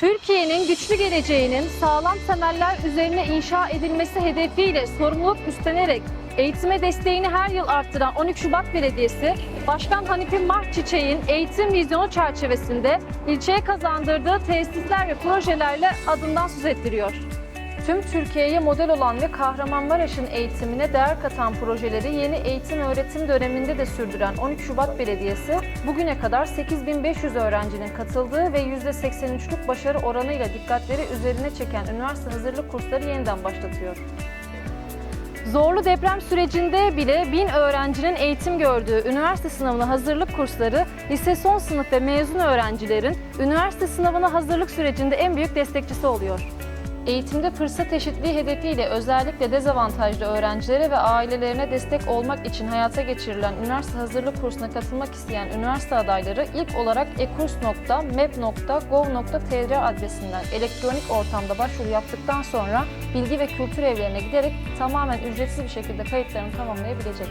Türkiye'nin güçlü geleceğinin sağlam temeller üzerine inşa edilmesi hedefiyle sorumluluk üstlenerek eğitime desteğini her yıl arttıran 12 Şubat Belediyesi, Başkan Hanifi Mahçiçek'in eğitim vizyonu çerçevesinde ilçeye kazandırdığı tesisler ve projelerle adından söz ettiriyor. Tüm Türkiye'ye model olan ve Kahramanmaraş'ın eğitimine değer katan projeleri yeni eğitim öğretim döneminde de sürdüren 12 Şubat Belediyesi, bugüne kadar 8500 öğrencinin katıldığı ve %83'lük başarı oranıyla dikkatleri üzerine çeken üniversite hazırlık kursları yeniden başlatıyor. Zorlu deprem sürecinde bile bin öğrencinin eğitim gördüğü üniversite sınavına hazırlık kursları, lise son sınıf ve mezun öğrencilerin üniversite sınavına hazırlık sürecinde en büyük destekçisi oluyor. Eğitimde fırsat eşitliği hedefiyle özellikle dezavantajlı öğrencilere ve ailelerine destek olmak için hayata geçirilen üniversite hazırlık kursuna katılmak isteyen üniversite adayları ilk olarak ekurs.mep.gov.tr adresinden elektronik ortamda başvuru yaptıktan sonra bilgi ve kültür evlerine giderek tamamen ücretsiz bir şekilde kayıtlarını tamamlayabilecek.